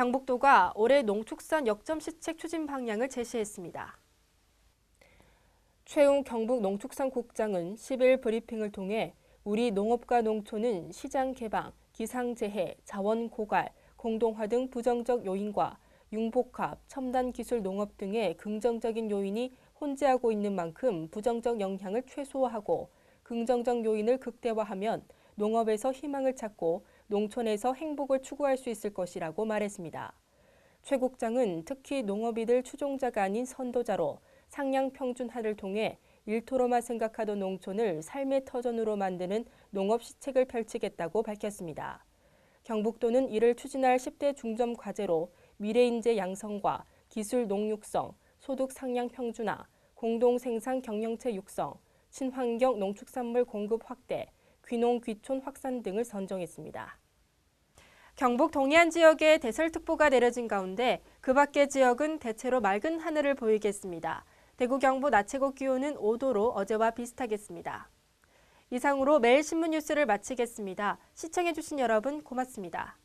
경북도가 올해 농축산 역점 시책 추진 방향을 제시했습니다. 최웅 경북 농축산국장은 10일 브리핑을 통해 우리 농업과 농촌은 시장 개방, 기상재해, 자원 고갈, 공동화 등 부정적 요인과 융복합, 첨단 기술 농업 등의 긍정적인 요인이 혼재하고 있는 만큼 부정적 영향을 최소화하고 긍정적 요인을 극대화하면 농업에서 희망을 찾고 농촌에서 행복을 추구할 수 있을 것이라고 말했습니다. 최 국장은 특히 농업이들 추종자가 아닌 선도자로 상향 평준화를 통해 일토로만 생각하던 농촌을 삶의 터전으로 만드는 농업 시책을 펼치겠다고 밝혔습니다. 경북도는 이를 추진할 10대 중점 과제로 미래인재 양성과 기술 농육성, 소득 상향 평준화, 공동 생산 경영체 육성, 친환경 농축산물 공급 확대, 귀농 귀촌 확산 등을 선정했습니다. 경북 동해안 지역에 대설특보가 내려진 가운데 그 밖의 지역은 대체로 맑은 하늘을 보이겠습니다. 대구 경북 낮 최고 기온은 5도로 어제와 비슷하겠습니다. 이상으로 매일 신문 뉴스를 마치겠습니다. 시청해주신 여러분 고맙습니다.